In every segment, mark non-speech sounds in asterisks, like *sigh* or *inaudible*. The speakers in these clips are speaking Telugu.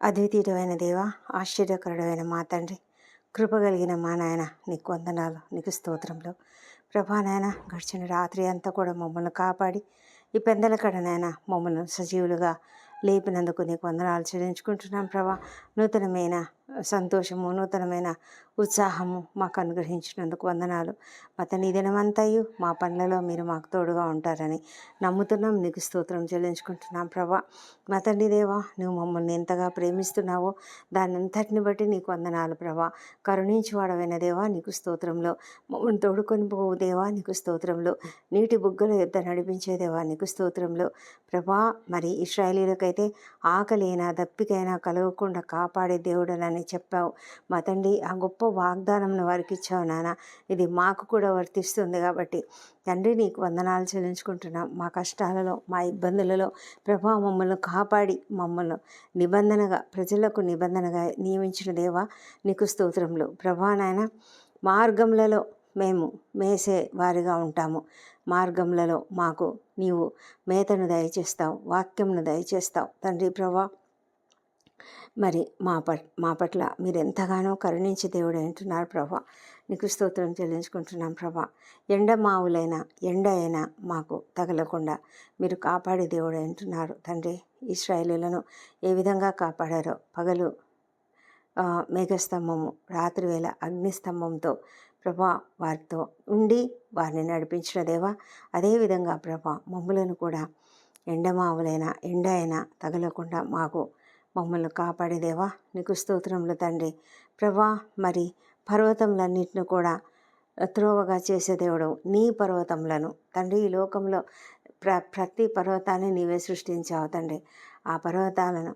అద్వితీయమైన దేవ ఆశ్చర్యకరుడమైన మా తండ్రి కృప కలిగిన మా నాయన నీకు వందనాలు నీకు స్తోత్రంలో. ప్రభా నాయన గడిచిన రాత్రి అంతా కూడా మమ్మల్ని కాపాడి ఈ పెందల కడ నాయన మమ్మల్ని సజీవులుగా లేపినందుకు నీకు వందనాలు చెల్లించుకుంటున్నాం ప్రభా. నూతనమైన సంతోషము నూతనమైన ఉత్సాహము మాకు అనుగ్రహించినందుకు వందనాలు. మా తండ్రి దినమంతయు మా పనులలో మీరు మాకు తోడుగా ఉంటారని నమ్ముతున్నాం. నీకు స్తోత్రం చెల్లించుకుంటున్నాం ప్రభా. మా తండ్రి దేవా నువ్వు మమ్మల్ని ఎంతగా ప్రేమిస్తున్నావో దాని అంతటిని బట్టి నీకు వందనాలు ప్రభా. కరుణించి వాడవైన దేవా నీకు స్తోత్రంలో మమ్మల్ని తోడుకొని పోవు దేవా నీకు స్తోత్రంలో. నీటి బుగ్గల యుద్ధ నడిపించే దేవా నీకు స్తోత్రంలో. ప్రభా మరి ఇస్రాయలీలకైతే ఆకలైనా దప్పికైనా కలగకుండా కాపాడే దేవుడనని చెప్పావు. మా తండ్రి ఆ గొప్ప వాగ్దానంను వారికి ఇచ్చావు నాన్న ఇది మాకు కూడా వర్తిస్తుంది కాబట్టి తండ్రి నీకు వందనాలు చెల్లించుకుంటున్నాం. మా కష్టాలలో మా ఇబ్బందులలో ప్రభా మమ్మల్ని కాపాడి మమ్మల్ని నిబంధనగా ప్రజలకు నిబంధనగా నియమించిన దేవా నీకు స్తోత్రములు. ప్రభా నాయన మార్గములలో మేము మేసే వారిగా ఉంటాము. మార్గములలో మాకు నీవు మేతను దయచేస్తావు వాక్యంను దయచేస్తావు. తండ్రి ప్రభా మరి మా పట్ మా పట్ల మీరు ఎంతగానో కరుణించి దేవుడు అంటున్నారు ప్రభా. నీకు స్తోత్రం చెల్లించుకుంటున్నాం ప్రభా. ఎండ మావులైన ఎండ అయినా మాకు తగలకుండా మీరు కాపాడే దేవుడు అంటున్నారు తండ్రి. ఇస్రాయేలీలను ఏ విధంగా కాపాడారో పగలు మేఘస్తంభము రాత్రివేళ అగ్నిస్తంభంతో ప్రభా వారితో ఉండి వారిని నడిపించిన దేవా అదేవిధంగా ప్రభా మమ్ములను కూడా ఎండమావులైన ఎండ అయినా తగలకుండా మాకు మమ్మల్ని కాపాడేదేవా? నీకు స్తోత్రములు తండ్రి. ప్రభా మరి పర్వతములన్నింటిని కూడా త్రోవగా చేసే దేవుడు నీ పర్వతములను. తండ్రి ఈ లోకంలో ప్ర ప్రతి పర్వతాన్ని నీవే సృష్టించావు తండ్రి. ఆ పర్వతాలను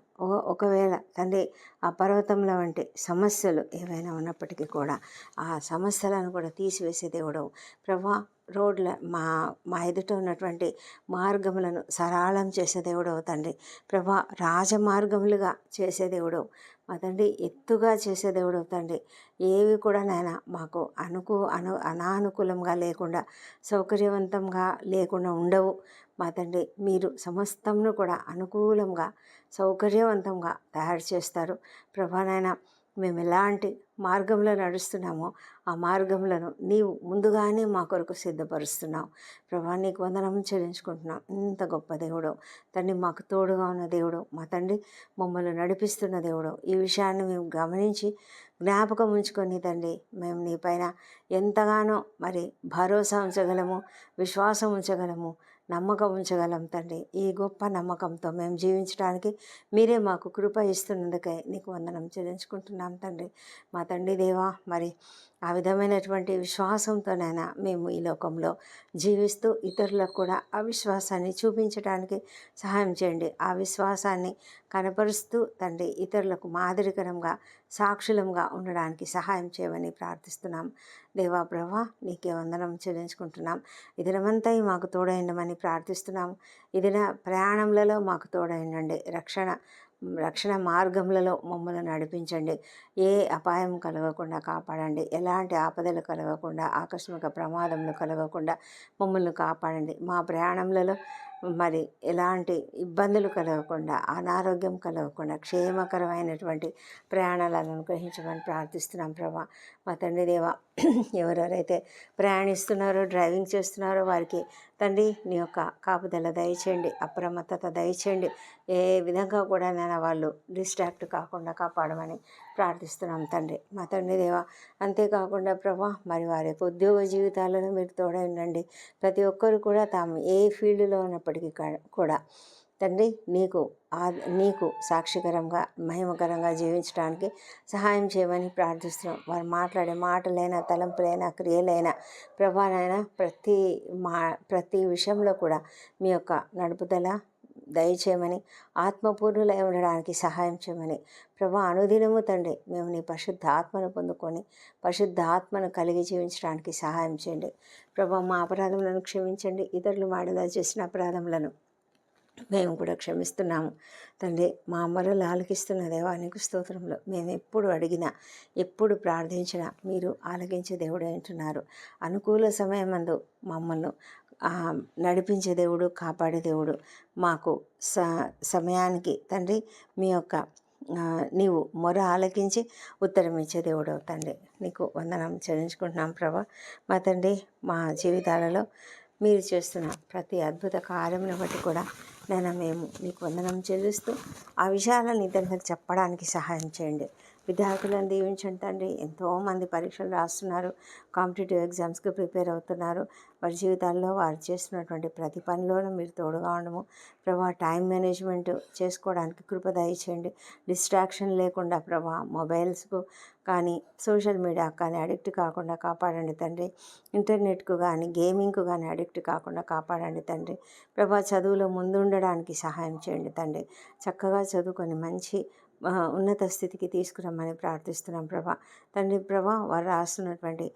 ఒకవేళ తండ్రి ఆ పర్వతంలో వంటి సమస్యలు ఏవైనా ఉన్నప్పటికీ కూడా ఆ సమస్యలను కూడా తీసివేసే దేవుడు ప్రభా రోడ్ల మా మా ఎదుట ఉన్నటువంటి మార్గములను సరళం చేసే దేవుడవు తండ్రి. ప్రభా రాజమార్గములుగా చేసే దేవుడు మా తండ్రి. ఎత్తుగా చేసే దేవుడు తండ్రి. ఏవి కూడా నాయన మాకు అనుకు అను అనానుకూలంగా లేకుండా సౌకర్యవంతంగా లేకుండా ఉండవు. మా తండ్రి మీరు సమస్తంను కూడా అనుకూలంగా సౌకర్యవంతంగా తయారు చేస్తారు. ప్రభానైనా మేము ఎలాంటి మార్గంలో నడుస్తున్నామో. ఆ మార్గంలో నీవు ముందుగానే మా కొరకు సిద్ధపరుస్తున్నావు. ప్రభా నీకు వందనం చెల్లించుకుంటున్నాం. ఇంత గొప్ప దేవుడు. తండ్రి మాకు తోడుగా ఉన్న దేవుడు. మా తండ్రి మమ్మల్ని నడిపిస్తున్న దేవుడు. ఈ విషయాన్ని మేము గమనించి జ్ఞాపకం ఉంచుకొని తండ్రి మేము నీ పైన ఎంతగానో మరి భరోసా ఉంచగలము విశ్వాసం ఉంచగలము. నమ్మకం ఉంచగలం తండ్రి. ఈ గొప్ప నమ్మకంతో మేము జీవించడానికి మీరే మాకు కృప ఇస్తున్నందుకై నీకు వందనం చెల్లించుకుంటున్నాం తండ్రి. మా తండ్రి దేవా మరి ఆ విధమైనటువంటి విశ్వాసంతోనైనా మేము ఈ లోకంలో జీవిస్తూ ఇతరులకు కూడా ఆ విశ్వాసాన్ని చూపించడానికి సహాయం చేయండి. ఆ విశ్వాసాన్ని కనపరుస్తూ తండ్రి ఇతరులకు మాదిరికరంగా సాక్షులంగా ఉండడానికి సహాయం చేయమని ప్రార్థిస్తున్నాం. దేవా ప్రభా నీకే వందనం చెల్లించుకుంటున్నాం. ఇదినమంతా మాకు తోడైండమని ప్రార్థిస్తున్నాం ఇదిన ప్రయాణంలో మాకు తోడైండండి రక్షణ రక్షణ మార్గములలో మమ్మల్ని నడిపించండి. ఏ అపాయం కలగకుండా కాపాడండి. ఎలాంటి ఆపదలు కలగకుండా ఆకస్మిక ప్రమాదములు కలగకుండా మమ్మల్ని కాపాడండి. మా ప్రయాణములలో మరి ఎలాంటి ఇబ్బందులు కలగకుండా అనారోగ్యం కలగకుండా క్షేమకరమైనటువంటి ప్రయాణాలను అనుగ్రహించమని ప్రార్థిస్తున్నాం ప్రభా. మా తండ్రి దేవ *clears throat* ఎవరెవరైతే ప్రయాణిస్తున్నారో డ్రైవింగ్ చేస్తున్నారో వారికి తండ్రి నీ యొక్క కాపుదల దయచేయండి అప్రమత్తత దయచేయండి. ఏ విధంగా కూడా నేను వాళ్ళు డిస్ట్రాక్ట్ కాకుండా కాపాడమని ప్రార్థిస్తున్నాం తండ్రి. మా తండ్రి దేవ అంతేకాకుండా ప్రభా మరి వారి యొక్క ఉద్యోగ జీవితాలను మీరు తోడైండండి ప్రతి ఒక్కరు కూడా తాము ఏ ఫీల్డ్లో ఉన్నప్పటికీ కా- కూడా తండ్రి నీకు ఆ నీకు సాక్షికరంగా మహిమకరంగా జీవించడానికి సహాయం చేయమని ప్రార్థిస్తున్నాం. వారు మాట్లాడే మాటలైనా తలంపులైనా క్రియలైనా ప్రభానైనా ప్రతి మా ప్రతి విషయంలో కూడా మీ యొక్క నడుపుదల దయచేయమని ఆత్మపూర్ణులై ఉండడానికి సహాయం చేయమని ప్రభా అనుదినము తండ్రి మేము నీ పరిశుద్ధ ఆత్మను పొందుకొని పరిశుద్ధ ఆత్మను కలిగి జీవించడానికి సహాయం చేయండి. ప్రభా మా అపరాధములను క్షమించండి. ఇతరులు మాడదా చేసిన అపరాధములను మేము కూడా క్షమిస్తున్నాము. తండ్రి మా అమ్మలు ఆలకిస్తున్న దేవానికి స్తోత్రంలో. మేము ఎప్పుడు అడిగినా ఎప్పుడు ప్రార్థించినా మీరు ఆలకించే దేవుడు అంటున్నారు అనుకూల సమయమందు మమ్మల్ని నడిపించే దేవుడు కాపాడే దేవుడు మాకు స సమయానికి తండ్రి మీ యొక్క నీవు మొర ఆలకించి ఉత్తరం ఇచ్చే దేవుడు తండ్రి. నీకు వందనం చెల్లించుకుంటున్నాం ప్రభా. మా తండ్రి మా జీవితాలలో మీరు చేస్తున్న ప్రతి అద్భుత కార్యమును బట్టి కూడా నేను మేము మీకు వందనం చెల్లిస్తూ ఆ విషయాలను ఇతరులకు చెప్పడానికి సహాయం చేయండి. విద్యార్థులను దీవించండి తండ్రి. ఎంతోమంది పరీక్షలు రాస్తున్నారు. కాంపిటేటివ్ ఎగ్జామ్స్కి ప్రిపేర్ అవుతున్నారు. వారి జీవితాల్లో వారు చేస్తున్నటువంటి ప్రతి పనిలోనూ మీరు తోడుగా ఉండము. ప్రభా టైం మేనేజ్మెంట్ చేసుకోవడానికి కృప దయచేయండి. డిస్ట్రాక్షన్ లేకుండా ప్రభా మొబైల్స్కు కానీ సోషల్ మీడియాకు కానీ అడిక్ట్ కాకుండా కాపాడండి తండ్రి. ఇంటర్నెట్కు కానీ గేమింగ్కు కానీ అడిక్ట్ కాకుండా కాపాడండి తండ్రి. ప్రభా చదువులో ముందుండడానికి సహాయం చేయండి తండ్రి. చక్కగా చదువుకొని మంచి ఉన్నత స్థితికి తీసుకురమ్మని ప్రార్థిస్తున్నాం ప్రభా. తండ్రి ప్రభా వారు రాస్తున్నటువంటి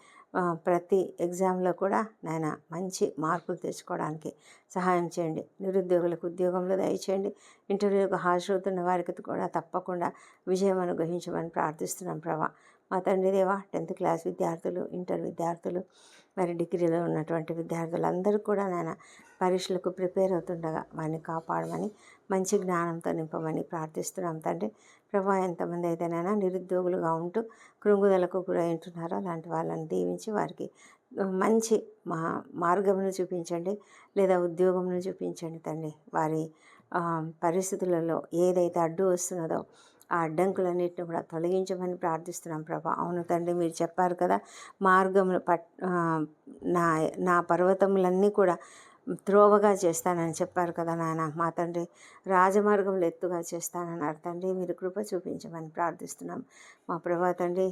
ప్రతి ఎగ్జామ్లో కూడా నాయన మంచి మార్కులు తెచ్చుకోవడానికి సహాయం చేయండి. నిరుద్యోగులకు ఉద్యోగంలో దయచేయండి. ఇంటర్వ్యూకి హాజరవుతున్న వారికి కూడా తప్పకుండా విజయం అనుగ్రహించమని ప్రార్థిస్తున్నాం ప్రభా. మా తండ్రి దేవా టెన్త్ క్లాస్ విద్యార్థులు ఇంటర్ విద్యార్థులు మరి డిగ్రీలో ఉన్నటువంటి విద్యార్థులందరూ కూడా నాయన పరీక్షలకు ప్రిపేర్ అవుతుండగా వారిని కాపాడమని మంచి జ్ఞానంతో నింపమని ప్రార్థిస్తున్నాం తండ్రి. ప్రభా ఎంతమంది అయితేనైనా నిరుద్యోగులుగా ఉంటూ కృంగుదలకు గురవుతున్నారో అలాంటి వాళ్ళని దీవించి వారికి మంచి మా మార్గమును చూపించండి లేదా ఉద్యోగమును చూపించండి తండ్రి. వారి పరిస్థితులలో ఏదైతే అడ్డు వస్తున్నదో ఆ అడ్డంకులన్నిటిని కూడా తొలగించమని ప్రార్థిస్తున్నాం ప్రభా. అవును తండ్రి మీరు చెప్పారు కదా మార్గములు పట్ నా నా పర్వతములన్నీ కూడా త్రోవగా చేస్తానని చెప్పారు కదా నాయన. మా తండ్రి రాజమార్గంలో ఎత్తుగా చేస్తానన్నారు తండ్రి. మీరు కృప చూపించమని ప్రార్థిస్తున్నాం. మా ప్రభా తండ్రి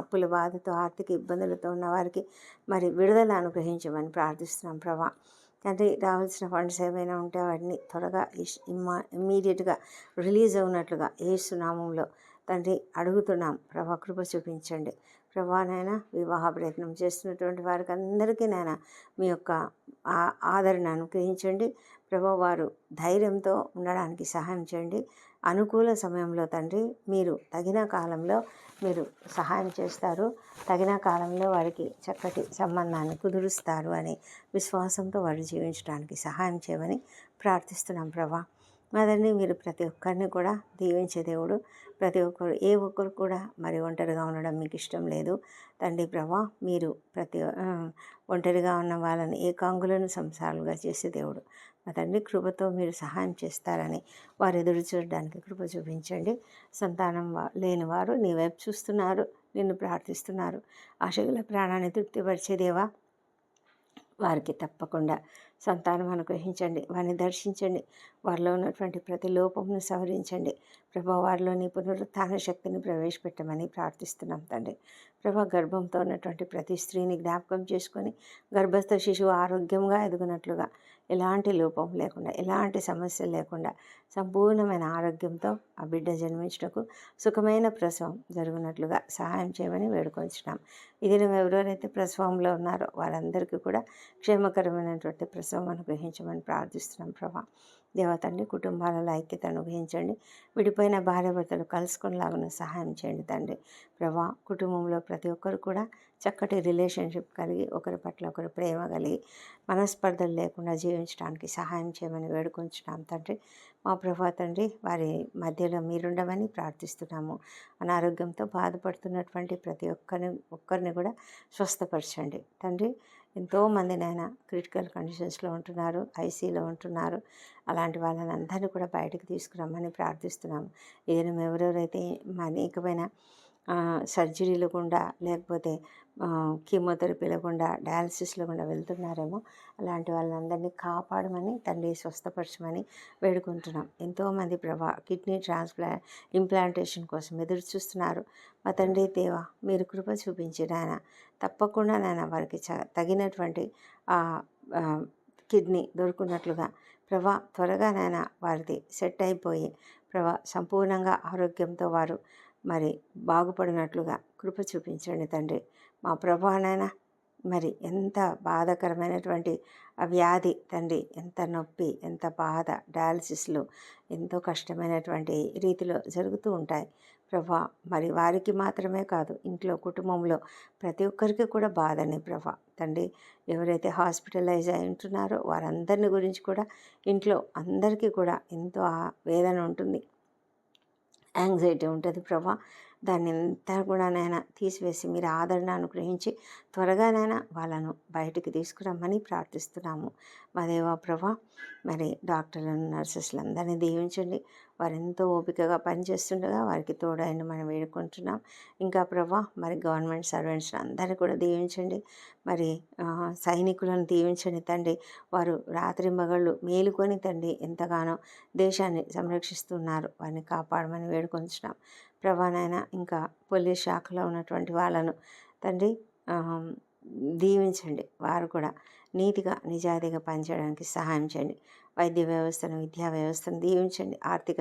అప్పుల బాధతో ఆర్థిక ఇబ్బందులతో ఉన్న వారికి మరి విడుదల అనుగ్రహించమని ప్రార్థిస్తున్నాం ప్రభా. తండ్రి రావాల్సిన ఫండ్స్ ఏమైనా ఉంటే వాటిని త్వరగా ఇష్- ఇమ్మా ఇమ్మీడియట్గా రిలీజ్ అవునట్లుగా ఏసునామంలో తండ్రి అడుగుతున్నాం. ప్రభా కృప చూపించండి. ప్రభానైనా వివాహ ప్రయత్నం చేస్తున్నటువంటి వారికి అందరికీ నాయన మీ యొక్క ఆదరణ అనుగ్రహించండి. ప్రభా వారు ధైర్యంతో ఉండడానికి సహాయం చేయండి. అనుకూల సమయంలో తండ్రి మీరు తగిన కాలంలో మీరు సహాయం చేస్తారు. తగిన కాలంలో వారికి చక్కటి సంబంధాన్ని కుదురుస్తారు అని విశ్వాసంతో వారు జీవించడానికి సహాయం చేయమని ప్రార్థిస్తున్నాం ప్రభా. మదర్ని మీరు ప్రతి ఒక్కరిని కూడా దీవించే దేవుడు. ప్రతి ఒక్కరు ఏ ఒక్కరు కూడా మరి ఒంటరిగా ఉండడం మీకు ఇష్టం లేదు. తండ్రి ప్రభా మీరు ప్రతి ఒంటరిగా ఉన్న వాళ్ళని ఏకాంగులను సంసారాలుగా చేసే దేవుడు. మా తండ్రి కృపతో మీరు సహాయం చేస్తారని వారు ఎదురు చూడడానికి కృప చూపించండి. సంతానం వా- లేని వారు నీ వైపు చూస్తున్నారు నిన్ను ప్రార్థిస్తున్నారు. ఆశగుల ప్రాణాన్ని తృప్తిపరిచేదేవా వారికి తప్పకుండా సంతానం అనుగ్రహించండి. వారిని దర్శించండి. వారిలో ఉన్నటువంటి ప్రతి లోపమును సవరించండి. ప్రభా వారిలోని పునరుత్థాన శక్తిని ప్రవేశపెట్టమని ప్రార్థిస్తున్నాం తండ్రి. ప్రభా గర్భంతో ఉన్నటువంటి ప్రతి స్త్రీని జ్ఞాపకం చేసుకొని గర్భస్థ శిశువు ఆరోగ్యంగా ఎదుగునట్లుగా ఎలాంటి లోపం లేకుండా ఎలాంటి సమస్య లేకుండా సంపూర్ణమైన ఆరోగ్యంతో ఆ బిడ్డ జన్మించటకు సుఖమైన ప్రసవం జరుగునట్లుగా సహాయం చేయమని వేడుకొంచున్నాం. ఇది ఎవరెవరైతే ప్రసవంలో ఉన్నారో వారందరికీ కూడా క్షేమకరమైనటువంటి ప్రసవం అనుగ్రహించమని ప్రార్థిస్తున్నాం ప్రభా. దేవతండ్రి కుటుంబాలలో ఐక్యత అనుగ్రహించండి. విడిపోయిన భార్యభర్తలు కలుసుకునేలాగా సహాయం చేయండి తండ్రి. ప్రభా కుటుంబంలో ప్రతి ఒక్కరు కూడా చక్కటి రిలేషన్షిప్ కలిగి ఒకరి పట్ల ఒకరు ప్రేమ కలిగి మనస్పర్ధలు లేకుండా జీవించడానికి సహాయం చేయమని వేడుకొంచున్నాం తండ్రి. మా ప్రభా తండ్రి వారి మధ్యలో మీరుండమని ప్రార్థిస్తున్నాము. అనారోగ్యంతో బాధపడుతున్నటువంటి ప్రతి ఒక్కరిని ఒక్కరిని కూడా స్వస్థపరచండి. తండ్రి ఎంతోమంది నాయన క్రిటికల్ కండిషన్స్లో ఉంటున్నారు ఐసీలో ఉంటున్నారు. అలాంటి వాళ్ళని అందరినీ కూడా బయటకు తీసుకురమ్మని ప్రార్థిస్తున్నాము. ఏదైనా ఎవరెవరైతే అనేకమైన సర్జరీలు గుండా లేకపోతే కీమోథెరపీ లేకుండా డయాలసిస్లో గుండా వెళ్తున్నారేమో అలాంటి వాళ్ళందరినీ కాపాడమని తండ్రి స్వస్థపరచమని వేడుకుంటున్నాం. ఎంతోమంది ప్రభా కిడ్నీ ట్రాన్స్ప్లా ఇంప్లాంటేషన్ కోసం ఎదురు చూస్తున్నారు. మా తండ్రి దేవా మీరు కృప చూపించి నాయన తప్పకుండా నాయన వారికి చ తగినటువంటి కిడ్నీ దొరుకున్నట్లుగా ప్రభా త్వరగా నాయన వారిది సెట్ అయిపోయి ప్రభా సంపూర్ణంగా ఆరోగ్యంతో వారు మరి బాగుపడినట్లుగా కృప చూపించండి తండ్రి. మా ప్రభానైనా మరి ఎంత బాధాకరమైనటువంటి ఆ వ్యాధి తండ్రి ఎంత నొప్పి ఎంత బాధ డయాలసిస్లు ఎంతో కష్టమైనటువంటి రీతిలో జరుగుతూ ఉంటాయి. ప్రభా మరి వారికి మాత్రమే కాదు ఇంట్లో కుటుంబంలో ప్రతి ఒక్కరికి కూడా బాధనే ప్రభా తండ్రి. ఎవరైతే హాస్పిటలైజ్ అయి ఉంటున్నారో వారందరిని గురించి కూడా ఇంట్లో అందరికీ కూడా ఎంతో ఆ వేదన ఉంటుంది. యాంగ్జైటీ ఉంటుంది ప్రభా. దాన్ని అంతా కూడా నాయన తీసివేసి మీరు ఆదరణ అనుగ్రహించి త్వరగానైనా వాళ్ళను బయటికి తీసుకురమ్మని ప్రార్థిస్తున్నాము. మా దేవా ప్రభా మరి డాక్టర్లను నర్సెస్లు అందరినీ దీవించండి. వారు ఎంతో ఓపికగా పనిచేస్తుండగా వారికి తోడైన మనం వేడుకుంటున్నాం. ఇంకా ప్రభా మరి గవర్నమెంట్ సర్వెంట్స్ అందరినీ కూడా దీవించండి. మరి సైనికులను దీవించండి తండ్రి. వారు రాత్రి మగళ్ళు మేలుకొని తండ్రి ఎంతగానో దేశాన్ని సంరక్షిస్తున్నారు. వారిని కాపాడమని వేడుకొంచున్నాం. ప్రభానైనా ఇంకా పోలీస్ శాఖలో ఉన్నటువంటి వాళ్ళను తండ్రి దీవించండి. వారు కూడా నీతిగా నిజాయితీగా పనిచేయడానికి సహాయం చేయండి. వైద్య వ్యవస్థను విద్యా వ్యవస్థను దీవించండి. ఆర్థిక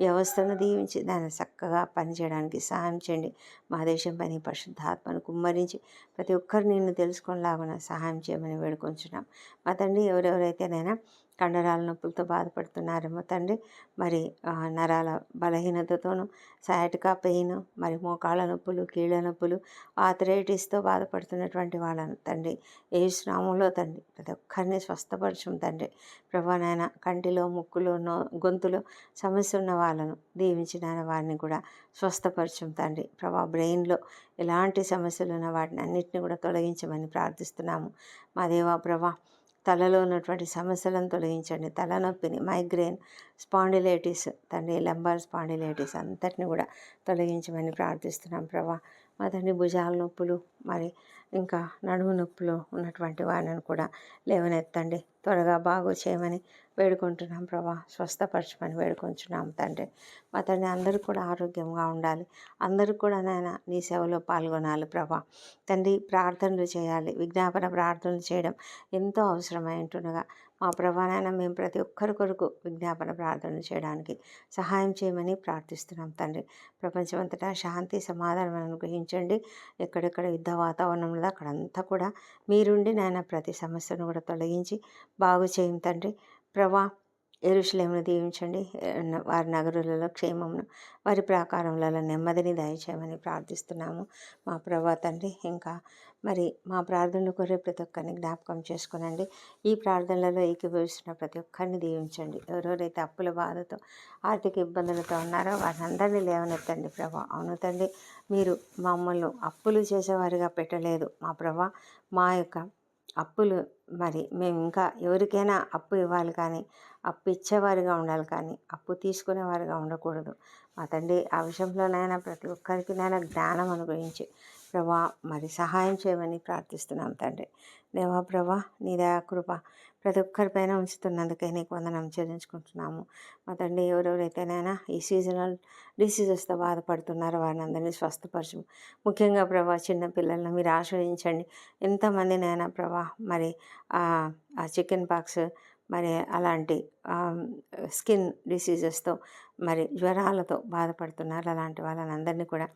వ్యవస్థను దీవించి దాన్ని చక్కగా పనిచేయడానికి సహాయం చేయండి. మా దేశం పని పరిశుద్ధాత్మను కుమ్మరించి ప్రతి ఒక్కరు నిన్ను తెలుసుకునేలాగా సహాయం చేయమని వేడుకొంచున్నాం. మా తండ్రి ఎవరెవరైతేనైనా కండరాల నొప్పులతో బాధపడుతున్నారేమో తండ్రి. మరి నరాల బలహీనతతోనూ సయాటికా పెయిన్ మరి మోకాళ్ళ నొప్పులు కీళ్ళ నొప్పులు ఆథరైటిస్తో బాధపడుతున్నటువంటి వాళ్ళను తండ్రి. ఏ స్నామంలో తండ్రి ప్రతి ఒక్కరిని స్వస్థపరచం తండ్రి. ప్రభా నాయన కంటిలో ముక్కులో నో గొంతులో సమస్య ఉన్న వాళ్ళను దీవించిన వారిని కూడా స్వస్థపరచం తండ్రి. ప్రభా బ్రెయిన్లో ఎలాంటి సమస్యలు ఉన్న వాటిని అన్నిటిని కూడా తొలగించమని ప్రార్థిస్తున్నాము. మా దేవా ప్రభా తలలో ఉన్నటువంటి సమస్యలను తొలగించండి. తలనొప్పిని మైగ్రేన్ స్పాండిలైటిస్ తండ్రి లంబార్ స్పాండిలైటిస్ అంతటిని కూడా తొలగించమని ప్రార్థిస్తున్నాం. ప్రభా అతని భుజాల నొప్పులు మరి ఇంకా నడుము నొప్పులు ఉన్నటువంటి వారిని కూడా లేవనెత్తండి. త్వరగా బాగు చేయమని వేడుకుంటున్నాం ప్రభా. స్వస్థపరచమని వేడుకుంటున్నాం తండ్రి. మా తండ్రి అందరూ కూడా ఆరోగ్యంగా ఉండాలి. అందరూ కూడా నాయన నీ సేవలో పాల్గొనాలి ప్రభా. తండ్రి ప్రార్థనలు చేయాలి. విజ్ఞాపన ప్రార్థనలు చేయడం ఎంతో అవసరమై ఉంటుండగా మా ప్రభానైనా మేము ప్రతి ఒక్కరి కొరకు విజ్ఞాపన ప్రార్థన చేయడానికి సహాయం చేయమని ప్రార్థిస్తున్నాం తండ్రి. ప్రపంచమంతటా శాంతి సమాధానం అనుగ్రహించండి. ఎక్కడెక్కడ యుద్ధ వాతావరణంలో అక్కడంతా కూడా మీరుండి నాయన ప్రతి సమస్యను కూడా తొలగించి బాగు చేయం తండ్రి. ప్రభా ఎరుషులేమును దీవించండి. వారి నగరులలో క్షేమమును వారి ప్రాకారములలో నెమ్మదిని దయచేయమని ప్రార్థిస్తున్నాము. మా ప్రభా తండ్రి ఇంకా మరి మా ప్రార్థనలు కోరే ప్రతి ఒక్కరిని జ్ఞాపకం చేసుకునండి. ఈ ప్రార్థనలలో ఏకీభవిస్తున్న ప్రతి ఒక్కరిని దీవించండి. ఎవరెవరైతే అప్పుల బాధతో ఆర్థిక ఇబ్బందులతో ఉన్నారో వారిని అందరినీ లేవనెత్తండి ప్రభా. అవును తండ్రి మీరు మమ్మల్ని అప్పులు చేసేవారిగా పెట్టలేదు. మా ప్రభా మా యొక్క అప్పులు మరి మేము ఇంకా ఎవరికైనా అప్పు ఇవ్వాలి కానీ అప్పు ఇచ్చేవారిగా ఉండాలి కానీ అప్పు తీసుకునేవారిగా ఉండకూడదు. మా తండ్రి ఆ విషయంలోనైనా ప్రతి ఒక్కరికినైనా జ్ఞానం అనుగ్రహించి ప్రభా మరి సహాయం చేయమని ప్రార్థిస్తున్నాం తండ్రి. దేవా ప్రభా నీ దయా కృప ప్రతి ఒక్కరిపైన ఉంచుతున్నందుకే నీకు వందనం చెల్లించుకుంటున్నాము. మా తండ్రి ఎవరెవరైతేనైనా ఈ సీజనల్ డిసీజెస్తో బాధపడుతున్నారో వారిని అందరినీ స్వస్థపరచు. ముఖ్యంగా ప్రభా చిన్న పిల్లలను మీరు ఆశ్రయించండి. ఎంతమందినైనా ప్రభా మరి ఆ చికెన్ పాక్స్ మరి అలాంటి స్కిన్ డిసీజెస్తో మరి జ్వరాలతో బాధపడుతున్నారు. అలాంటి వాళ్ళని అందరినీ కూడా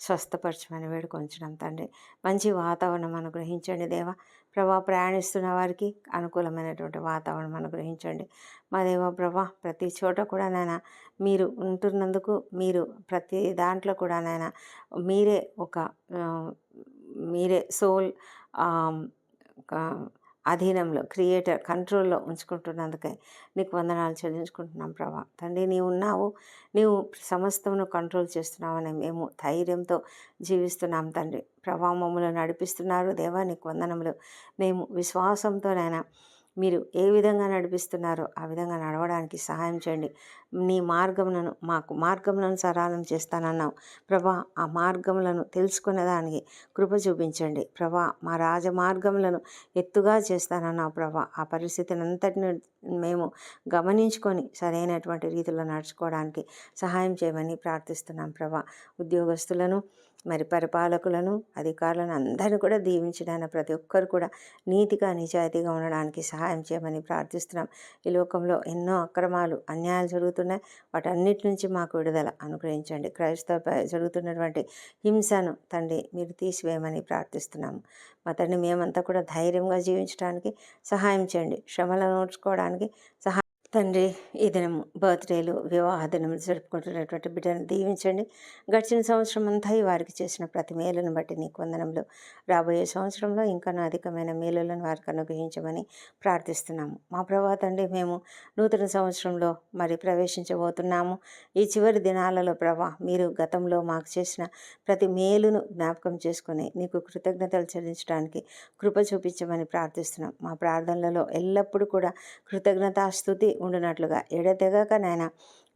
స్వస్థపరచమని వేడుకొంచడం తండ్రి. మంచి వాతావరణం అనుగ్రహించండి దేవా. ప్రభా ప్రయాణిస్తున్న వారికి అనుకూలమైనటువంటి వాతావరణం అనుగ్రహించండి. మా దేవ ప్రభా ప్రతి చోట కూడా నైనా మీరు ఉంటున్నందుకు మీరు ప్రతి దాంట్లో కూడా నైనా మీరే ఒక మీరే సోల్ అధీనంలో క్రియేటర్ కంట్రోల్లో ఉంచుకుంటున్నందుకే నీకు వందనాలు చెల్లించుకుంటున్నాం ప్రభా. తండ్రి నీవు ఉన్నావు నీవు సమస్తమును కంట్రోల్ చేస్తున్నావని మేము ధైర్యంతో జీవిస్తున్నాం తండ్రి. ప్రభా మమ్మల్ని నడిపిస్తున్నారు. దేవా నీకు వందనములు. మేము విశ్వాసంతోనైనా మీరు ఏ విధంగా నడిపిస్తున్నారో ఆ విధంగా నడవడానికి సహాయం చేయండి. నీ మార్గములను మాకు మార్గములను సరళం చేస్తానన్నావు. ప్రభా ఆ మార్గములను తెలుసుకునేదానికి కృప చూపించండి. ప్రభా మా రాజ మార్గములను ఎత్తుగా చేస్తానన్నావు ప్రభా. ఆ పరిస్థితిని అంతటిని మేము గమనించుకొని సరైనటువంటి రీతిలో నడుచుకోవడానికి సహాయం చేయమని ప్రార్థిస్తున్నాం ప్రభా. ఉద్యోగస్తులను మరి పరిపాలకులను అధికారులను అందరిని కూడా దీవించడానికి ప్రతి ఒక్కరు కూడా నీతిగా నిజాయితీగా ఉండడానికి సహాయం సహాయం చేయమని ప్రార్థిస్తున్నాం. ఈ లోకంలో ఎన్నో అక్రమాలు అన్యాయాలు జరుగుతున్నాయి. వాటన్నిటి నుంచి మాకు విడుదల అనుగ్రహించండి. క్రైస్తవ జరుగుతున్నటువంటి హింసను తండ్రి మీరు తీసివేయమని ప్రార్థిస్తున్నాము. మా తండ్రి మేమంతా కూడా ధైర్యంగా జీవించడానికి సహాయం చేయండి. శ్రమలను నోడ్చుకోవడానికి సహాయం తండ్రి ఈ దినం బర్త్డేలు వివాహ దినములు జరుపుకుంటున్నటువంటి బిడ్డను దీవించండి. గడిచిన సంవత్సరం అంతా ఈ వారికి చేసిన ప్రతి మేలును బట్టి నీకు వందనములు. రాబోయే సంవత్సరంలో ఇంకా అధికమైన మేలులను వారికి అనుగ్రహించమని ప్రార్థిస్తున్నాము. మా ప్రభా తండ్రి మేము నూతన సంవత్సరంలో మరి ప్రవేశించబోతున్నాము. ఈ చివరి దినాలలో ప్రభా మీరు గతంలో మాకు చేసిన ప్రతి మేలును జ్ఞాపకం చేసుకుని నీకు కృతజ్ఞతలు చెల్లించడానికి కృప చూపించమని ప్రార్థిస్తున్నాం. మా ప్రార్థనలలో ఎల్లప్పుడూ కూడా కృతజ్ఞతాస్తుతి ఉండునట్లుగా ఎడతెగక నాయన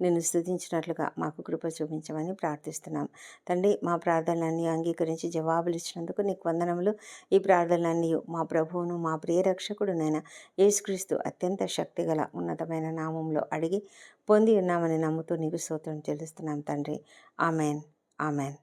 నిన్ను స్థుతించినట్లుగా మాకు కృప చూపించమని ప్రార్థిస్తున్నాం. తండ్రి మా ప్రార్థనలన్నీ అంగీకరించి జవాబులు ఇచ్చినందుకు నీకు వందనములు. ఈ ప్రార్థనలన్నీ మా ప్రభువును మా ప్రియరక్షకుడు నైనా యేసుక్రీస్తు అత్యంత శక్తిగల ఉన్నతమైన నామంలో అడిగి పొంది ఉన్నామని నమ్ముతూ నీకు స్తోత్రం చెల్లిస్తున్నాం తండ్రి. ఆమెన్. ఆమెన్.